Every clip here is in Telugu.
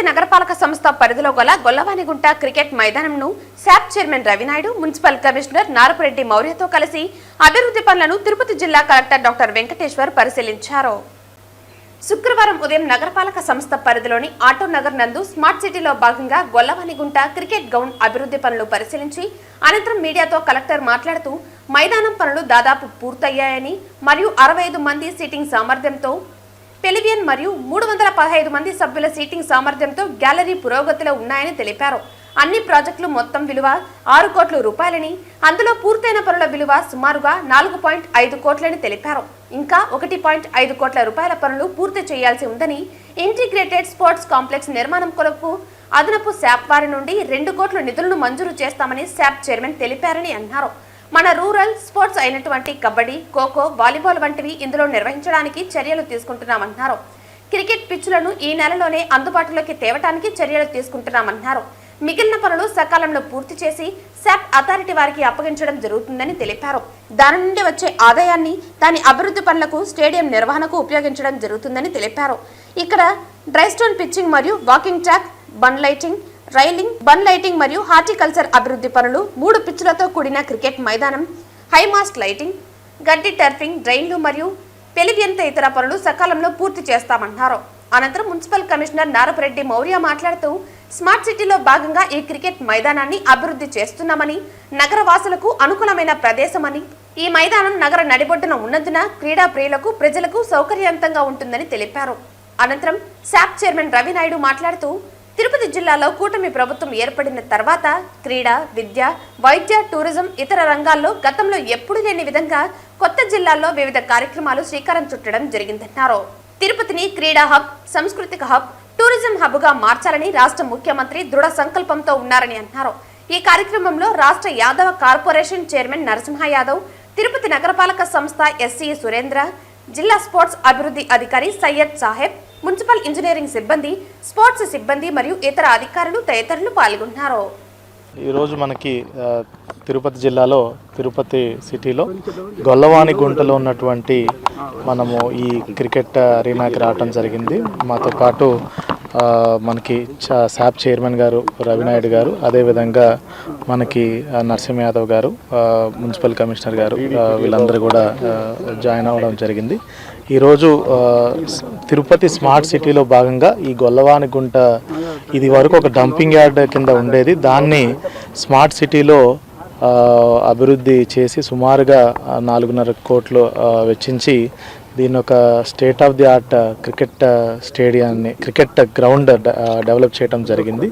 తిరుపతి నగరపాలక సంస్థ పరిధిలో గల Gollavanigunta cricket మైదానంను SAAP chairman Ravinaidu municipal commissioner Narapureddy మౌర్యతో కలిసి అభివృద్ధి పనులను తిరుపతి జిల్లా కలెక్టర్ డాక్టర్ వెంకటేశ్వర్ పరిశీలించారు. శుక్రవారం ఉదయం నగరపాలక సంస్థ పరిధిలోని ఆటో నగర్ నందు స్మార్ట్ సిటీలో భాగంగా గొల్లవానిగుంట క్రికెట్ గ్రౌండ్ అభివృద్ధి పనులు పరిశీలించి అనంతరం మీడియాతో కలెక్టర్ మాట్లాడుతూ మైదానం పనులు దాదాపు పూర్తయ్యాయని మరియు అరవై ఐదు మంది సీటింగ్ సామర్థ్యంతో పెలివియన్ మరియు మూడు వందల పదహైదు మంది సభ్యుల సీటింగ్ సామర్థ్యంతో గ్యాలరీ పురోగతిలో ఉన్నాయని తెలిపారు. అన్ని ప్రాజెక్టులు మొత్తం విలువ ఆరు కోట్ల రూపాయలని అందులో పూర్తయిన పనుల విలువ సుమారుగా నాలుగు పాయింట్ ఐదు కోట్లని తెలిపారు. ఇంకా ఒకటి పాయింట్ ఐదు కోట్ల రూపాయల పనులు పూర్తి చేయాల్సి ఉందని ఇంటిగ్రేటెడ్ స్పోర్ట్స్ కాంప్లెక్స్ నిర్మాణం కొరకు అదనపు శాప్ వారి నుండి రెండు కోట్ల నిధులను మంజూరు చేస్తామని శాప్ చైర్మన్ తెలిపారని అన్నారు. మన రూరల్ స్పోర్ట్స్ అయినటువంటి కబడ్డీ ఖోఖో వాలీబాల్ వంటివి ఇందులో నిర్వహించడానికి చర్యలు తీసుకుంటున్నామన్నారు క్రికెట్ పిచ్చులను ఈ నెలలోనే అందుబాటులోకి తేవటానికి చర్యలు తీసుకుంటున్నామన్నారు మిగిలిన పనులు సకాలంలో పూర్తి చేసి శాప్ అథారిటీ వారికి అప్పగించడం జరుగుతుందని తెలిపారు. దాని నుండి వచ్చే ఆదాయాన్ని దాని అభివృద్ధి పనులకు స్టేడియం నిర్వహణకు ఉపయోగించడం జరుగుతుందని తెలిపారు. ఇక్కడ డ్రై స్టోన్ పిచ్చింగ్ మరియు వాకింగ్ ట్రాక్ బన్ లైటింగ్ రైలింగ్ బన్ లైటింగ్ మరియు హార్టికల్చర్ అభివృద్ధి పనులు మూడు పిచ్చులతో కూడిన క్రికెట్ మైదానం హైమాస్ట్ లైటింగ్ గడ్డి టర్ఫింగ్ డ్రైన్లు మరియు పెలివ్యంత ఇతర పనులు సకాలంలో పూర్తి చేస్తామన్నారు అనంతరం మున్సిపల్ కమిషనర్ నారపరెడ్డి మౌర్య మాట్లాడుతూ స్మార్ట్ సిటీలో భాగంగా ఈ క్రికెట్ మైదానాన్ని అభివృద్ధి చేస్తున్నామని నగర వాసులకు అనుకూలమైన ప్రదేశమని ఈ మైదానం నగర నడిబొడ్డున ఉన్నందున క్రీడా ప్రియులకు ప్రజలకు సౌకర్యవంతంగా ఉంటుందని తెలిపారు. అనంతరం శాప్ చైర్మన్ రవినాయుడు మాట్లాడుతూ తిరుపతి జిల్లాలో కూటమి ప్రభుత్వం ఏర్పడిన తర్వాత క్రీడ విద్య వైద్య టూరిజం ఇతర రంగాల్లో గతంలో ఎప్పుడు లేని విధంగా కొత్త జిల్లాల్లో వివిధ కార్యక్రమాలు శ్రీకారం చుట్టడం జరిగిందన్నారు. తిరుపతిని క్రీడా హబ్ సాంస్కృతిక హబ్ టూరిజం హబ్గా మార్చాలని రాష్ట్ర ముఖ్యమంత్రి దృఢ సంకల్పంతో ఉన్నారని అన్నారు. ఈ కార్యక్రమంలో రాష్ట్ర యాదవ కార్పొరేషన్ చైర్మన్ నరసింహ యాదవ్ తిరుపతి నగరపాలక సంస్థ ఎస్సీ సురేంద్ర జిల్లా స్పోర్ట్స్ అభివృద్ధి అధికారి సయ్యద్ సాహెబ్ మున్సిపల్ ఇంజనీరింగ్ సిబ్బంది స్పోర్ట్స్ సిబ్బంది మరియు ఇతర అధికారులు తదితరులు పాల్గొన్నారు. ఈరోజు మనకి తిరుపతి జిల్లాలో తిరుపతి సిటీలో గొల్లవాణి గుంటలో ఉన్నటువంటి మనము ఈ క్రికెట్ అరీనాకి రావటం జరిగింది. మాతో పాటు మనకి చ- శాప్ చైర్మన్ గారు రవినాయుడు గారు అదేవిధంగా మనకి నరసింహ యాదవ్ గారు మున్సిపల్ కమిషనర్ గారు వీళ్ళందరూ కూడా జాయిన్ అవ్వడం జరిగింది. ఈరోజు తిరుపతి స్మార్ట్ సిటీలో భాగంగా ఈ గొల్లవాని గుంట ఇది వరకు ఒక డంపింగ్ యార్డ్ కింద ఉండేది. దాన్ని స్మార్ట్ సిటీలో అభివృద్ధి చేసి సుమారుగా నాలుగున్నర కోట్లు వెచ్చించి దీని ఒక state of the art cricket స్టేడియాన్ని cricket ground develop చేయడం జరిగింది.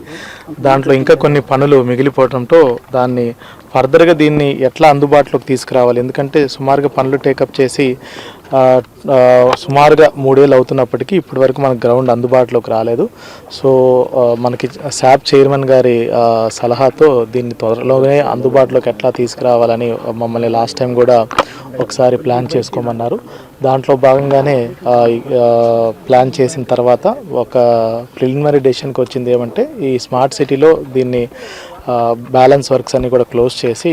దాంట్లో ఇంకా కొన్ని పనులు మిగిలిపోవడంతో దాన్ని ఫర్దర్గా దీన్ని ఎట్లా అందుబాటులోకి తీసుకురావాలి? ఎందుకంటే సుమారుగా పనులు టేకప్ చేసి సుమారుగా మూడేళ్ళు అవుతున్నప్పటికీ ఇప్పటి వరకు మనకు గ్రౌండ్ అందుబాటులోకి రాలేదు. సో మనకి శాప్ చైర్మన్ గారి సలహాతో దీన్ని త్వరలోనే అందుబాటులోకి ఎట్లా తీసుకురావాలని మమ్మల్ని లాస్ట్ టైం కూడా ఒకసారి ప్లాన్ చేసుకోమన్నారు. దాంట్లో భాగంగానే ప్లాన్ చేసిన తర్వాత ఒక ప్రిలిమినరీ డెసిషన్కి వచ్చింది ఏమంటే ఈ స్మార్ట్ సిటీలో దీన్ని బ్యాలెన్స్ వర్క్స్ అన్ని కూడా క్లోజ్ చేసి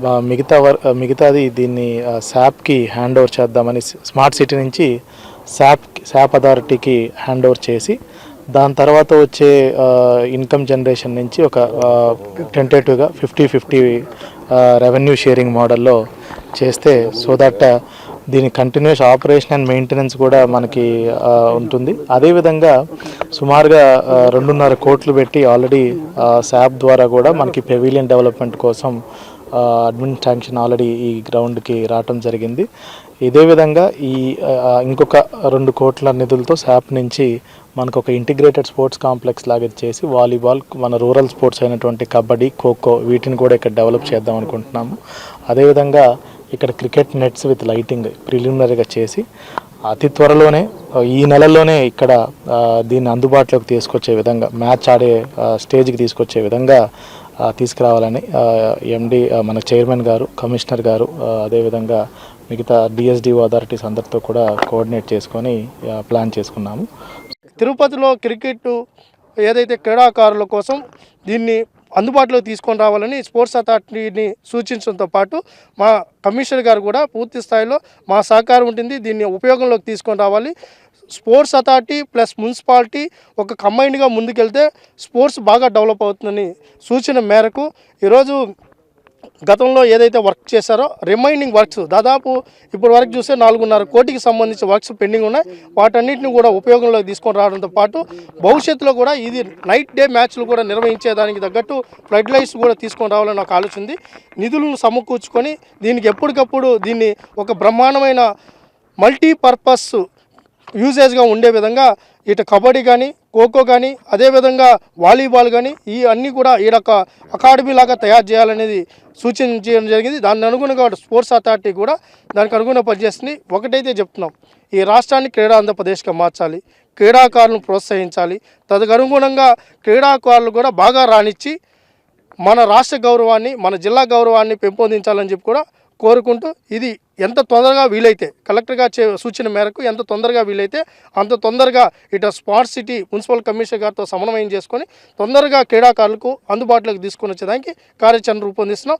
మిగతా వర్ మిగతాది దీన్ని శాప్కి హ్యాండ్ ఓవర్ చేద్దామని స్మార్ట్ సిటీ నుంచి శాప్ శాప్ అథారిటీకి హ్యాండ్ ఓవర్ చేసి దాని తర్వాత వచ్చే ఇన్కమ్ జనరేషన్ నుంచి ఒక టెంటేటివ్గా ఫిఫ్టీ ఫిఫ్టీ రెవెన్యూ షేరింగ్ మోడల్లో చేస్తే సో దట్ దీని కంటిన్యూస్ ఆపరేషన్ అండ్ మెయింటెనెన్స్ కూడా మనకి ఉంటుంది. అదేవిధంగా సుమారుగా రెండున్నర కోట్లు పెట్టి ఆల్రెడీ శాప్ ద్వారా కూడా మనకి పెవిలియన్ డెవలప్మెంట్ కోసం అడ్మిన్ శాంక్షన్ ఆల్రెడీ ఈ గ్రౌండ్కి రావటం జరిగింది. ఇదే విధంగా ఈ ఇంకొక రెండు కోట్ల నిధులతో శాప్ నుంచి మనకు ఒక ఇంటిగ్రేటెడ్ స్పోర్ట్స్ కాంప్లెక్స్ లాగా చేసి వాలీబాల్ మన రూరల్ స్పోర్ట్స్ అయినటువంటి కబడ్డీ ఖోఖో వీటిని కూడా ఇక్కడ డెవలప్ చేద్దాం అనుకుంటున్నాము. అదేవిధంగా ఇక్కడ క్రికెట్ నెట్స్ విత్ లైటింగ్ ప్రిలిమినరీగా చేసి అతి త్వరలోనే ఈ నెలలోనే ఇక్కడ దీన్ని అందుబాటులోకి తీసుకొచ్చే విధంగా మ్యాచ్ ఆడే స్టేజ్కి తీసుకొచ్చే విధంగా తీసుకురావాలని ఎండి మన చైర్మన్ గారు కమిషనర్ గారు అదేవిధంగా మిగతా డిఎస్డిఓ అథారిటీస్ అందరితో కూడా కోఆర్డినేట్ చేసుకొని ప్లాన్ చేసుకున్నాము. తిరుపతిలో క్రికెట్ ఏదైతే క్రీడాకారుల కోసం దీన్ని అందుబాటులో తీసుకొని రావాలని స్పోర్ట్స్ అథారిటీని సూచించడంతో పాటు మా కమిషనర్ గారు కూడా పూర్తి స్థాయిలో మా సహకారం ఉంటుంది దీన్ని ఉపయోగంలోకి తీసుకొని రావాలి. స్పోర్ట్స్ అథారిటీ ప్లస్ మున్సిపాలిటీ ఒక కంబైన్డ్గా ముందుకెళ్తే స్పోర్ట్స్ బాగా డెవలప్ అవుతుందని సూచన మేరకు ఈరోజు గతంలో ఏదైతే వర్క్ చేశారో రిమైనింగ్ వర్క్స్ దాదాపు ఇప్పుడు వరకు చూస్తే నాలుగున్నర కోటికి సంబంధించిన వర్క్స్ పెండింగ్ ఉన్నాయి. వాటన్నిటిని కూడా ఉపయోగంలోకి తీసుకొని రావడంతో పాటు భవిష్యత్తులో కూడా ఇది నైట్ డే మ్యాచ్లు కూడా నిర్వహించేదానికి తగ్గట్టు ఫ్లడ్ లైట్స్ కూడా తీసుకొని రావాలని నాకు ఆలోచన నిధులను సమకూర్చుకొని దీనికి ఎప్పటికప్పుడు దీన్ని ఒక బ్రహ్మాండమైన మల్టీపర్పస్ యూజేజ్గా ఉండే విధంగా ఇటు కబడ్డీ కానీ ఖోఖో కానీ అదేవిధంగా వాలీబాల్ కానీ ఈ అన్నీ కూడా ఈడొక అకాడమీ లాగా తయారు చేయాలనేది సూచించడం జరిగింది. దాని అనుగుణంగా స్పోర్ట్స్ అథారిటీ కూడా దానికి అనుగుణంగా పనిచేస్తుంది. ఒకటైతే చెప్తున్నాం. ఈ రాష్ట్రాన్ని క్రీడా ఆంధ్రప్రదేశ్గా మార్చాలి. క్రీడాకారులను ప్రోత్సహించాలి. తదనుగుణంగా క్రీడాకారులు కూడా బాగా రాణించి మన రాష్ట్ర గౌరవాన్ని మన జిల్లా గౌరవాన్ని పెంపొందించాలని చెప్పి కూడా కోరుకుంటూ ఇది ఎంత తొందరగా వీలైతే కలెక్టర్గా చే సూచన మేరకు ఎంత తొందరగా వీలైతే అంత తొందరగా ఇటు స్మార్ట్ సిటీ మున్సిపల్ కమిషనర్ గారితో సమన్వయం చేసుకొని తొందరగా క్రీడాకారులకు అందుబాటులోకి తీసుకొని వచ్చేదానికి కార్యాచరణ రూపొందిస్తున్నాం.